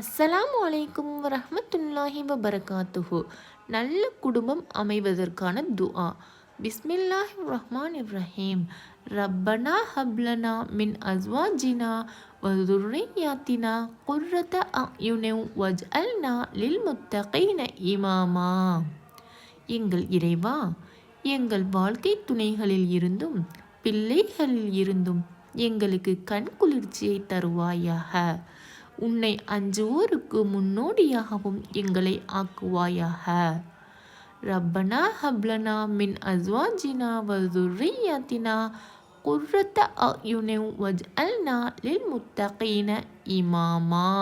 அஸ்ஸலாமு அலைக்கும் வரஹ்மத்துல்லாஹி வபரகாத்துஹு. நல்ல குடும்பம் அமைவதற்கான துஆ. பிஸ்மில்லாஹி ரஹ்மான் ரஹீம். ரப்பனா ஹப்லனா மின் அஸ்வாஜினா வதுர்ரியாத்தினா குர்ரத அயுனு வஜ்அல்னா லில் முத்தகைன இமாமா. எங்கள் இறைவா எங்கள் வாழ்க்கை துணைகளில் இருந்தும் பிள்ளைகளில் இருந்தும் எங்களுக்கு கண் குளிர்ச்சியை தருவாயாக. உன்னை அஞ்சுவோருக்கு முன்னோடியாகவும் எங்களை ஆக்குவாயாக. ரப்பனா ஹப்லனா மின் அஸ்வாஜினா வதுர்ரியாத்தினா குர்ரத்த வஜ் அல்னா லில் முத்தகீன இமாமா.